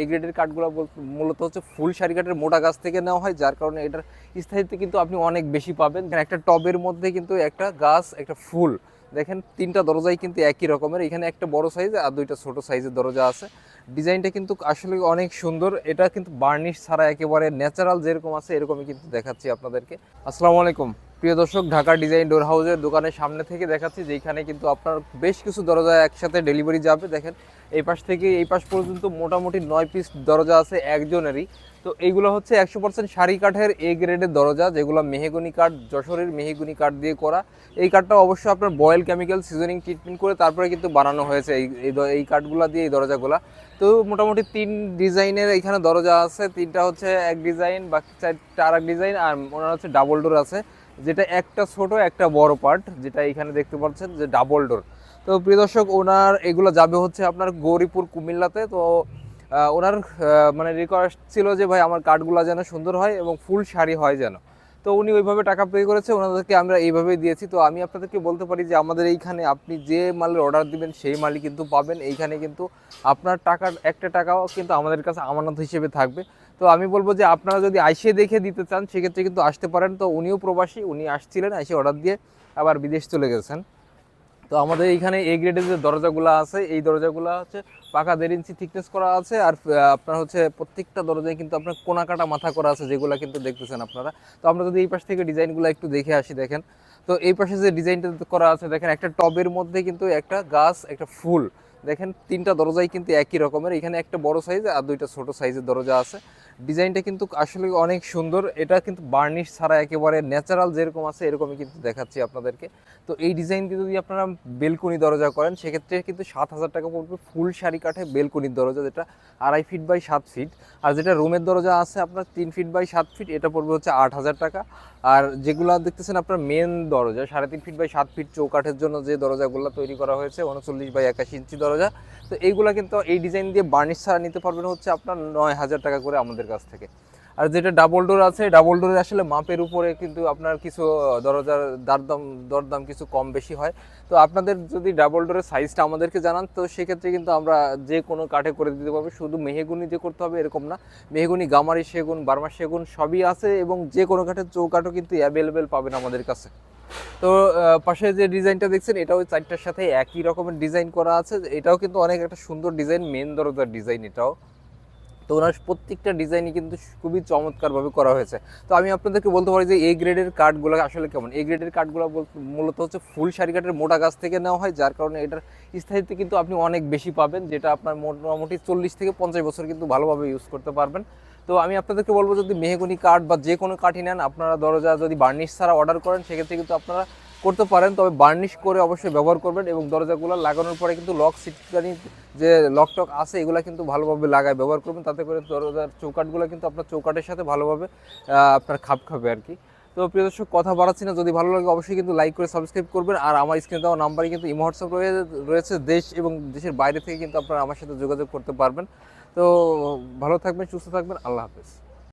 এই গ্রেডের কাঠগুলো মূলত হচ্ছে ফুল সারি কাঠের মোটা গাছ থেকে নেওয়া হয়, যার কারণে এটার স্থায়িত্ব কিন্তু আপনি অনেক বেশি পাবেন। একটা টবের মধ্যে কিন্তু একটা গাছ, একটা ফুল, দেখেন তিনটা দরজাই কিন্তু একই রকমের। এখানে একটা বড় সাইজ আর দুইটা ছোট সাইজের দরজা আছে। ডিজাইনটা কিন্তু আসলে অনেক সুন্দর। এটা কিন্তু বার্নিশ ছাড়া একেবারে ন্যাচারাল যেরকম আছে, এরকমই কিন্তু দেখাচ্ছি আপনাদেরকে। আসসালামু আলাইকুম। প্রিয় দর্শক, ঢাকা ডিজাইন ডোর হাউসের দোকানের সামনে থেকে দেখাচ্ছি যেখানে কিন্তু আপনার বেশ কিছু দরজা একসাথে ডেলিভারি যাবে। দেখেন, এই পাশ থেকে এই পাশ পর্যন্ত মোটামুটি নয় পিস দরজা আছে একজনেরই। তো এইগুলো হচ্ছে একশো পার্সেন্ট শাড়ি কাঠের এ গ্রেডের দরজা, যেগুলো মেহেগুনি কাঠ, যশোরের মেহেগুনি কাঠ দিয়ে করা। এই কাঠটা অবশ্যই আপনার বয়েল কেমিক্যাল সিজনিং ট্রিটমেন্ট করে তারপরে কিন্তু বানানো হয়েছে এই এই কাঠগুলো দিয়ে এই দরজাগুলা। তো মোটামুটি তিন ডিজাইনের এখানে দরজা আছে, তিনটা হচ্ছে এক ডিজাইন, বাকি চারটা আর এক ডিজাইন, আর ওনার হচ্ছে ডাবল ডোর আছে। যেটা একটা ছোট, একটা বড় পার্ট যেটা এখানে দেখতে পাচ্ছেন যে ডাবল ডোর তো প্রিয় দর্শক, ওনার এগুলো যাবে হচ্ছে আপনার গৌরীপুর, কুমিল্লাতে। তো ওনার মানে রিকোয়েস্ট ছিল যে, ভাই, আমার কার্ডগুলো যেন সুন্দর হয় এবং ফুল শাড়ি হয় যেন। তো উনি ওইভাবে টাকা পে করেছে, ওনাদেরকে আমরা এইভাবেই দিয়েছি। তো আমি আপনাদেরকে বলতে পারি যে, আমাদের এইখানে আপনি যে মালের অর্ডার দিবেন, সেই মালই কিন্তু পাবেন। এইখানে কিন্তু আপনার টাকার একটা টাকাও কিন্তু আমাদের কাছে আমানত হিসেবে থাকবে। তো আমি বলব যে আপনারা যদি আইসে দেখে দিতে চান, সেক্ষেত্রে কিন্তু আসতে পারেন। তো উনিও প্রবাসী, উনি আসছিলেন, এসে অর্ডার দিয়ে আবার বিদেশ চলে গেছেন। তো আমাদের এইখানে এ গ্রেডের যে দরজাগুলো আছে, এই দরজাগুলো হচ্ছে পাকা দেড় ইঞ্চি থিকনেস করা আছে। আর আপনার হচ্ছে প্রত্যেকটা দরজায় কিন্তু আপনার কোনা কাটা মাথা করা আছে, যেগুলো কিন্তু দেখতেছেন আপনারা। তো আমরা যদি এই পাশ থেকে ডিজাইনগুলো একটু দেখে আসি, দেখেন। তো এই পাশে যে ডিজাইনটা করা আছে, দেখেন একটা টবের মধ্যে কিন্তু একটা গাছ, একটা ফুল। দেখেন, তিনটা দরজাই কিন্তু একই রকমের। এখানে একটা বড় সাইজ আর দুইটা ছোট সাইজের দরজা আছে। ডিজাইনটা কিন্তু আসলে অনেক সুন্দর। এটা কিন্তু বার্নিশ ছাড়া একেবারে ন্যাচারাল যেরকম আছে, এরকমই কিন্তু দেখাচ্ছি আপনাদেরকে। তো এই ডিজাইন দিয়ে যদি আপনারা বেলকনি দরজা করেন, সেক্ষেত্রে কিন্তু সাত হাজার টাকা পড়বে ফুল শাড়ি কাঠে বেলকনির দরজা, যেটা আড়াই ফিট বাই সাত ফিট। আর যেটা রুমের দরজা আছে আপনার তিন ফিট বাই সাত ফিট, এটা পড়বে হচ্ছে আট হাজার টাকা। আর যেগুলো দেখতেছেন আপনার মেন দরজা, সাড়ে তিন ফিট বাই সাত ফিট চৌকাঠের জন্য যে দরজাগুলো তৈরি করা হয়েছে, উনচল্লিশ বাই একাশি ইঞ্চি দরজা। তো এইগুলা কিন্তু এই ডিজাইন দিয়ে বার্নিশ ছাড়া নিতে পারবেন হচ্ছে আপনার নয় হাজার টাকা করে আমাদের কাছ থেকে। আর যেটা ডাবল ডোর আছে ডাবল ডোরে আসলে মাপের উপরে কিন্তু আপনার কিছু দরজার দারদাম, দরদাম কিছু কম বেশি হয়। তো আপনাদের যদি ডাবল ডোরের সাইজটা আমাদেরকে জানান, তো সেক্ষেত্রে কিন্তু আমরা যে কোনো কাঠে করে দিতে পারব। শুধু মেহেগুনি যে করতে হবে এরকম না। মেহেগুনি, গামারি সেগুন, বার্মা সেগুন সবই আছে এবং যে কোনো কাঠের চৌকাঠও কিন্তু অ্যাভেলেবেল পাবেন আমাদের কাছে। তো পাশে যে ডিজাইনটা দেখছেন, এটাও চারটার সাথে একই রকমের ডিজাইন করা আছে। এটাও কিন্তু অনেক একটা সুন্দর ডিজাইন মেন দরজার ডিজাইন এটাও। তো ওনার প্রত্যেকটা ডিজাইনই কিন্তু খুবই চমৎকারভাবে করা হয়েছে। তো আমি আপনাদেরকে বলতে পারি যে এই গ্রেডের কাঠগুলো আসলে কেমন? এই গ্রেডের কাঠগুলো মূলত হচ্ছে ফুল সারি কাঠের মোটা গাছ থেকে নেওয়া হয়, যার কারণে এটার স্থায়িত্ব কিন্তু আপনি অনেক বেশি পাবেন, যেটা আপনার মোটামুটি চল্লিশ থেকে পঞ্চাশ বছর কিন্তু ভালোভাবে ইউজ করতে পারবেন। তো আমি আপনাদেরকে বলব, যদি মেহগুনি কাঠ বা যে কোনো কাঠই নেন, আপনারা দরজা যদি বার্নিশ ছাড়া অর্ডার করেন, সেক্ষেত্রে কিন্তু আপনারা করতে পারেন, তবে বার্নিশ করে অবশ্যই ব্যবহার করবেন এবং দরজাগুলো লাগানোর পরে কিন্তু লক সিটকানি যে লক টক আছে, এগুলো কিন্তু ভালোভাবে লাগায় ব্যবহার করবেন। তাতে করে দরজার চৌকাটগুলো কিন্তু আপনার চৌকাটের সাথে ভালোভাবে আপনার খাপ খাবে আর কি। তো প্রিয় দর্শক, কথা বাড়াচ্ছি না। যদি ভালো লাগে অবশ্যই কিন্তু লাইক করে সাবস্ক্রাইব করবেন। আর আমার স্ক্রিনে দেওয়া নাম্বারে কিন্তু ইমো, হোয়াটসঅ্যাপ রয়েছে দেশ এবং দেশের বাইরে থেকে কিন্তু আপনারা আমার সাথে যোগাযোগ করতে পারবেন। তো ভালো থাকবেন, সুস্থ থাকবেন। আল্লাহ হাফেজ।